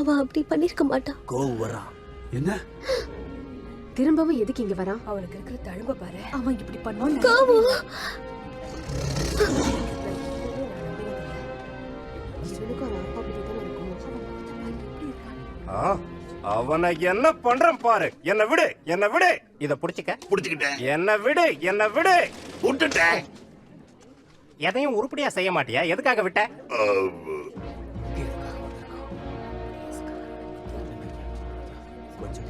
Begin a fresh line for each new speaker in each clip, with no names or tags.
அவன் அப்படி பண்ணிருக்க மாட்டான்
கோவம் வரான் என்ன?
திரும்பவும் எதுக்கு இங்க வரான்?
அவனுக்கு இருக்கிற தழும்ப பாரு.
அவன் இப்படி பண்ணுவான்
காவு
இவனுக்கும் அவன் அப்பா பத்தி தானே இருக்கும் அவன் முகத்தை பாரு, எப்படி இருக்கான்.
ஆ, அவனை என்ன பண்றேன் பாரு. என்ன விடு என்ன விடு. இத புடிச்சுக்க.
புடிச்சுக்கிட்டேன்.
என்ன விடு என்ன விடு.
விட்டுட்டேன்.
எதையும் உருப்படியா செய்ய மாட்டியா? எதுக்காக விட்ட?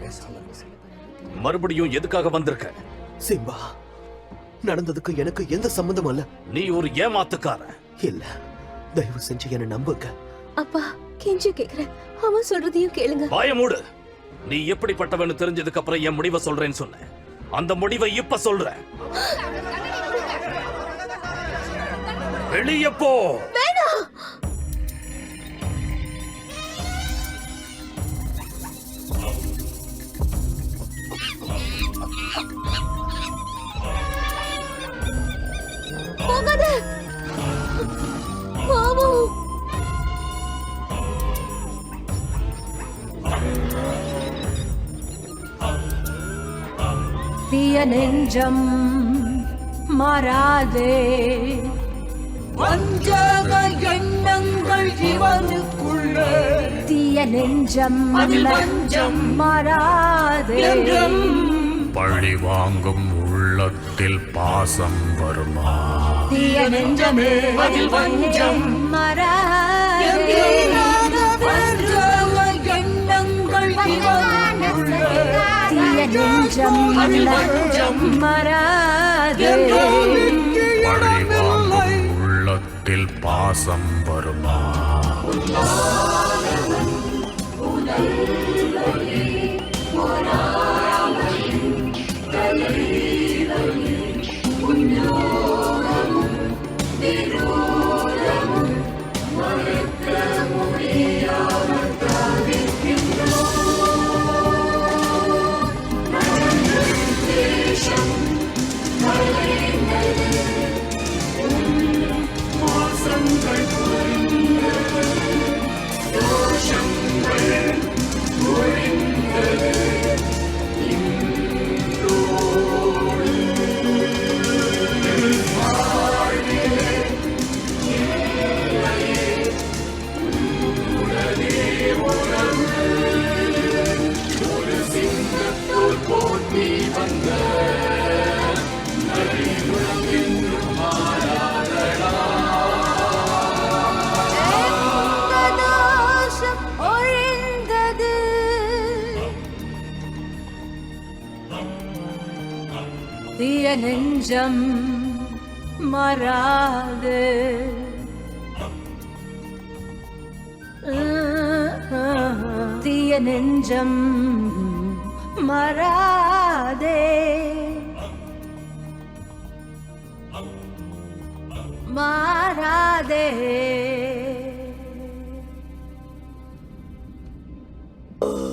பேசாம
மறுபடியும் எதுக்காக வந்திருக்க?
சிம்பா நடந்ததுக்கு எனக்கு எந்த சம்பந்தம் இல்ல.
நீ ஒரு ஏமாத்துக்கார
இல்ல தயவு செஞ்சு என்ன நம்புங்க.
அப்பா கெஞ்சி கேக்குறேன். அவன் சொல்றதையும் கேளுங்க.
வாய மூடு. நீ எப்படிப்பட்டவன்னு தெரிஞ்சதுக்கு அப்புறம் என் முடிவை சொல்றேன்னு சொன்னேன் அந்த முடிவை இப்ப சொல்றேன். வெளியே போ.
தீய நெஞ்சம் மாறாதே. வஞ்சக எண்ணங்கள் இவனுக்குள்ளே. தீய நெஞ்சம் வஞ்சம் மாறாதே.
பழி வாங்கும் உள்ளத்தில் பாசம் வருமா?
தீய நெஞ்சமே அதில் வஞ்சம் மாறாதே. தீய நெஞ்சம் வஞ்சம்
உள்ளத்தில் பாசம் வருமா?
சந்தோஷம் முதிய நெஞ்சம் மறாது தீய நெஞ்சம் மறாதே மாறாதே Oh.